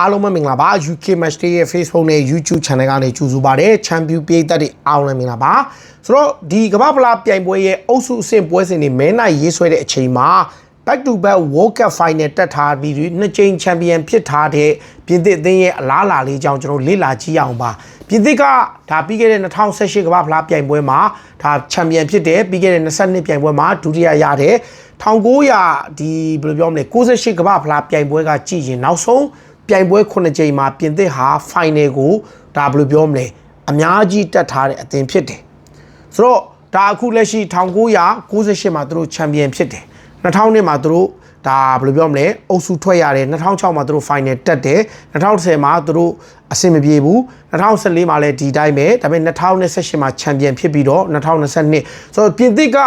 အားလုံးပဲမင်္ဂလာပါ UK Match Day ရဲ့ Facebook နဲ့ YouTube Channel ကနေကြိုဆိုပါရစေ။ Champion ပြည်သက်တွေအားလုံးလည်းမင်္ဂလာပါ။ဆိုတော့ဒီကမ္ဘာဖလားပြိုင်ပွဲရဲ့အုပ်စုအဆင့်ပွဲစဉ်တွေမဲနိုင်ရေးဆွဲတဲ့အချိန်မှာ back to back World Cup Final တက်ထားပြီးနှစ်ကြိမ် Champion ဖြစ်ထားတဲ့ပြင်သစ်အသင်းရဲ့အလားအလာလေးကြောင့်ကျွန်တော်လေ့လာကြည့်အောင်ပါ။ပြင်သစ်ကဒါပြီးခဲ့တဲ့2018ကမ္ဘာဖလားပြိုင်ပွဲမှာဒါ Champion ဖြစ်တယ်ပြီးခဲ့တဲ့22ပြိုင်ပွဲမှာဒုတိယရတဲ့1900ဒီဘယ်လိုပြောမလဲ68ကမ္ဘာဖလားပြိုင်ပွဲကကြည့်ရင်နောက်ဆုံး ပြိုင်ပွဲ9ကြိမ်မှာပြင်သစ်ဟာ final ကိုဒါဘယ်လိုပြောမလဲအများကြီးတက်ထားတဲ့အသင်းဖြစ်တယ်ဆိုတော့ဒါအခုလက်ရှိ1998မှာသူတို့ချန်ပီယံဖြစ်တယ်2000နှစ်မှာသူတို့ဒါဘယ်လိုပြောမလဲအုပ်စုထွက်ရတယ်2006မှာသူတို့ final တက်တယ်2010မှာသူတို့အဆင်မပြေဘူး2014မှာလည်းဒီတိုင်းပဲဒါပေမဲ့2028မှာချန်ပီယံဖြစ်ပြီးတော့2022ဆိုတော့ပြင်သစ်က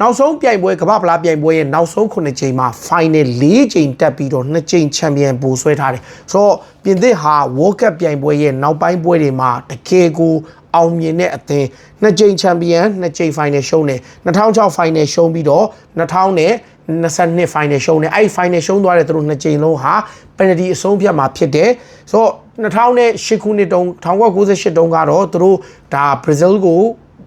နောက်ဆုံးပြိုင်ပွဲကမ္ဘာဖလားပြိုင်ပွဲရဲ့နောက်ဆုံး9ချိန်မှာ final 4ချိန်တက်ပြီးတော့2ချိန်ချန်ပီယံပိုဆွဲထားတယ်ဆိုတော့ပြင်သစ်ဟာ World Cup ပြိုင်ပွဲရဲ့နောက်ပိုင်းပွဲတွေမှာတကယ်ကိုအောင်မြင်တဲ့အသင်းနှစ်ကြိမ်ချန်ပီယံနှစ်ကြိမ်ဖိုင်နယ်ရှုံးတယ်2006ဖိုင်နယ်ရှုံးပြီးတော့2000နဲ့22ဖိုင်နယ်ရှုံးတယ်အဲ့ဒီဖိုင်နယ်ရှုံးသွားတဲ့သူတို့နှစ်ကြိမ်လုံးဟာပယ်နတီအဆုံးဖြတ်မှာဖြစ်တယ်ဆိုတော့2008ခုနှစ်တုန်း1998တုန်းကတော့သူတို့ဒါဘရာဇီးကို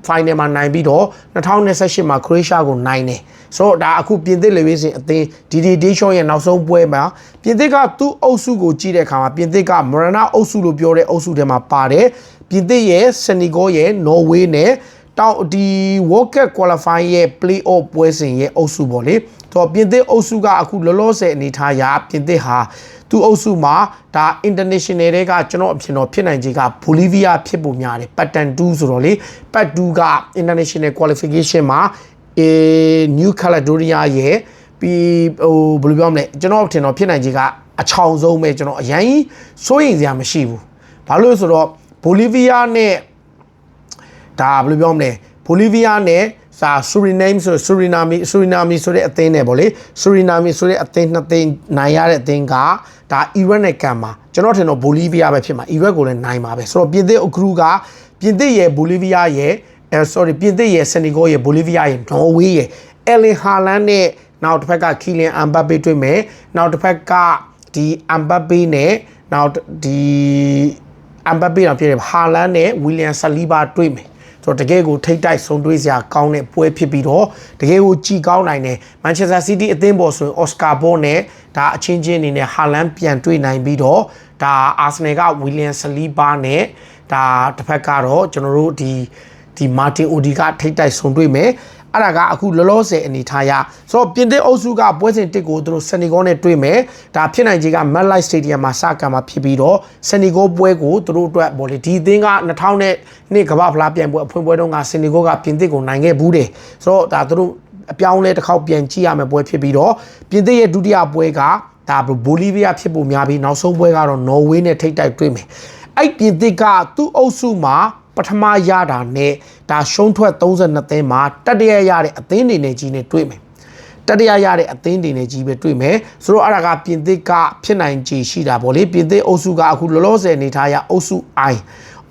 final မှာနိုင်ပြီးတော့2028မှာခရိုအေးရှားကိုနိုင်တယ်ဆိုတော့ဒါအခုပြင်သစ်လေဝေးစဉ်အသင်းဒီဒီဒေးရှော့ရဲ့နောက်ဆုံးပွဲမှာပြင်သစ်ကသူ့အုပ်စုကိုကြည့်တဲ့အခါမှာပြင်သစ်ကမရနာအုပ်စုလို့ပြောတဲ့အုပ်စုထဲမှာပါတယ်ပြင်သစ်ရဲ့စနီဂေါရဲ့နော်ဝေးနဲ့တောင်ဒီ World Cup Qualify ရဲ့ Play-off ပွဲစဉ်ရဲ့အုပ်စုပေါ့လေ တော့ပြင်သစ်အုပ်စုကအခုလောလောဆယ်အနေထားအရပြင်သစ်ဟာသူအုပ်စုမှာဒါ international တွေကကျွန်တော်အဖြစ်တော့ဖြစ်နိုင်ခြေကဘိုလီးဗီးယားဖြစ်ပုံများတယ်ပတ်တန်2ဆိုတော့လေပတ်2က international qualification မှာအဲ New Caledonia ရဲ့ပြီးဟိုဘယ်လိုပြောမလဲကျွန်တော်အထင်တော့ဖြစ်နိုင်ခြေကအချောင်ဆုံးပဲကျွန်တော်အရင်စိုးရိမ်စရာမရှိဘူးဘာလို့လဲဆိုတော့ဘိုလီးဗီးယားနဲ့ဒါဘယ်လိုပြောမလဲဘိုလီးဗီးယားနဲ့ စာဆူရီနမ်ဆိုဆူရီနာမီဆူရီနာမီဆိုတဲ့အသင်းနဲ့ဗောလေဆူရီနာမီဆိုတဲ့အသင်းနှစ်သင်းနိုင်ရတဲ့အသင်းကဒါအီရတ်နဲ့ကန်မှာကျွန်တော်ထင်တော့ဘိုလီးဗီးယားပဲဖြစ်မှာအီရတ်ကိုလည်းနိုင်ပါပဲဆိုတော့ပြင်သစ်အဂရုကပြင်သစ်ရဲ့ဘိုလီးဗီးယားရဲ့အဲ sorry ပြင်သစ်ရဲ့ဆန်နီဂိုရဲ့ဘိုလီးဗီးယားရဲ့နော်ဝေးရဲ့အယ်လင်ဟာလန်နဲ့နောက်တစ်ဖက်ကခီလင်အမ်ဘပ်ပေတွေ့မယ်နောက်တစ်ဖက်ကဒီအမ်ဘပ်ပေနဲ့နောက်ဒီအမ်ဘပ်ပေတော့ဖြစ်တယ်ဟာလန်နဲ့ဝီလျံဆလီဘာတွေ့မယ် ဆိုတော့တကယ်ကိုထိတ်တိုက်ဆုံးတွေးစရာကောင်းတဲ့ပွဲဖြစ်ပြီးတော့တကယ်ကိုကြည်ကောင်းနိုင်တယ်မန်ချက်စတာစီးတီးအသင်းပေါ်ဆိုရင်အော်စကာဘောနဲ့ဒါအချင်းချင်းအနေနဲ့ဟာလန်ပြန်တွေ့နိုင်ပြီးတော့ဒါအာဆနယ်ကဝီလျံဆလီဘာနဲ့ဒါတစ်ဖက်ကတော့ကျွန်တော်တို့ဒီဒီမာတင်အိုဒီကထိတ်တိုက်ဆုံးတွေ့မယ် အဲ့ဒါကအခုလောလောဆယ်အနေထားရဆိုတော့ပြင်သစ်အုပ်စုကပွဲစဉ်တစ်ကိုသူတို့ဆန်နီဂေါနဲ့တွေ့မယ်ဒါဖြစ်နိုင်ခြေက MetLife Stadium မှာစကန်မှာဖြစ်ပြီးတော့ဆန်နီဂေါပွဲကိုသူတို့အတွက်ဗောလေဒီအသင်းက2000နဲ့နှစ်ကမ္ဘာဖလားပြိုင်ပွဲအဖွင့်ပွဲတုန်းကဆန်နီဂေါကပြင်သစ်ကိုနိုင်ခဲ့ဘူးတယ်ဆိုတော့ဒါသူတို့အပြောင်းလဲတစ်ခေါက်ပြန်ကြည့်ရမယ်ပွဲဖြစ်ပြီးတော့ပြင်သစ်ရဲ့ဒုတိယပွဲကဒါဘိုလီးဗီးယားဖြစ်ဖို့များပြီးနောက်ဆုံးပွဲကတော့နော်ဝေးနဲ့ထိတ်တိုက်တွေ့မယ်အဲ့ပြင်သစ်ကသူ့အုပ်စုမှာ ပထမရတာနဲ့ဒါရှုံးထွက်32သင်းမှာတတိယရတဲ့အသင်းတွေနဲ့ကြီးနဲ့တွေ့မယ်တတိယရတဲ့အသင်းတွေနဲ့ကြီးပဲတွေ့မယ်ဆိုတော့အဲ့ဒါကပြင်သစ်ကဖြစ်နိုင်ခြေရှိတာဗောလေပြင်သစ်အုပ်စုကအခုလောလောဆယ်အနေထားရအုပ်စု I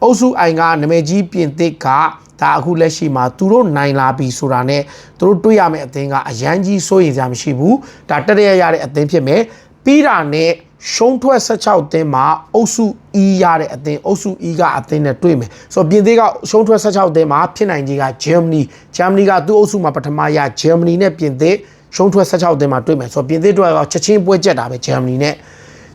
အုပ်စု I ကနာမည်ကြီးပြင်သစ်ကဒါအခုလက်ရှိမှာသူတို့နိုင်လာပြီဆိုတာနဲ့သူတို့တွေ့ရမယ့်အသင်းကအရန်ကြီးစိုးရိမ်စရာမရှိဘူးဒါတတိယရတဲ့အသင်းဖြစ်မယ်ပြီးတာနဲ့ ရှုံးထွက်16တင်းမှာအုပ်စု E ရတဲ့အသင်းအုပ်စု E ကအသင်းနဲ့တွေ့မယ်ဆိုတော့ပြင်သစ်ကရှုံးထွက်16တင်းမှာဖြစ်နိုင်ကြီးကဂျာမနီဂျာမနီကသူ့အုပ်စုမှာပထမရဂျာမနီနဲ့ပြင်သစ်ရှုံးထွက်16တင်းမှာတွေ့မယ်ဆိုတော့ပြင်သစ်တို့ကချက်ချင်းပွဲကြက်တာပဲဂျာမနီနဲ့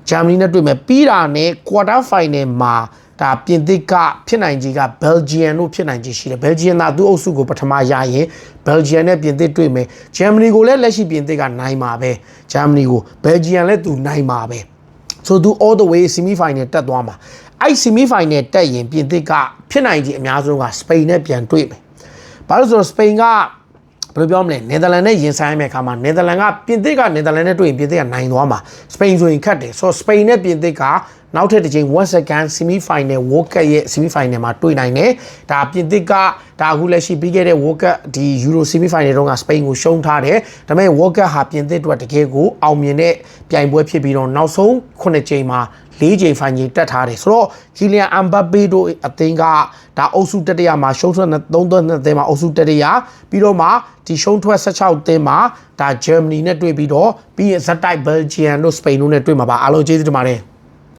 ဂျာမနီနဲ့တွေ့မယ်ပြီးတာနဲ့ quarter final မှာဒါပြင်သစ်ကဖြစ်နိုင်ကြီးကဘယ်ဂျီယန်တို့ဖြစ်နိုင်ကြီးရှိတယ်ဘယ်ဂျီယန်ကသူ့အုပ်စုကိုပထမရရင်ဘယ်ဂျီယန်နဲ့ပြင်သစ်တွေ့မယ်ဂျာမနီကိုလည်းလက်ရှိပြင်သစ်ကနိုင်မှာပဲဂျာမနီကိုဘယ်ဂျီယန်လည်းသူနိုင်မှာပဲ ဆိုသူ all the way semi final တက်သွားမှာအဲ့ semi final တက်ရင်ပြင်သစ်ကဖြစ်နိုင်ကြီးအများဆုံးကစပိန်နဲ့ပြန်တွေ့မယ်ဘာလို့ဆိုတော့စပိန်ကဘယ်လိုပြောမလဲနယ်သာလန်နဲ့ရင်ဆိုင်မယ့်အခါမှာနယ်သာလန်ကပြင်သစ်ကနယ်သာလန်နဲ့တွေ့ရင်ပြင်သစ်ကနိုင်သွားမှာစပိန်ဆိုရင်ခတ်တယ်ဆိုတော့စပိန်နဲ့ပြင်သစ်က နောက်ထပ်တစ်ချိန် one second semi final World Cup ရဲ့ semi final မှာတွေ့နိုင်တယ်ဒါပြင်သစ်ကဒါအခုလက်ရှိပြီးခဲ့တဲ့ World Cup ဒီ Euro semi final တုန်းကစပိန်ကိုရှုံးထားတယ်ဒါပေမဲ့ World Cup ဟာပြင်သစ်အတွက်တကယ်ကိုအောင်မြင်တဲ့ပြိုင်ပွဲဖြစ်ပြီးတော့နောက်ဆုံး9ချိန်မှာ၄ချိန်ဖိုင်ကြီးတက်ထားတယ်ဆိုတော့ကီလီယန်အမ်ဘပ်ပေတို့အသင်းကဒါအုပ်စုတတိယမှာရှုံးထွက်3သွင်း2သင်းမှာအုပ်စုတတိယပြီးတော့မှဒီရှုံးထွက်16သင်းမှာဒါဂျာမနီနဲ့တွေ့ပြီးတော့ပြီးရင်ဇက်တိုက်ဘယ်ဂျီယန်တို့စပိန်တို့နဲ့တွေ့မှာပါအားလုံးကျေးဇူးတင်ပါတယ်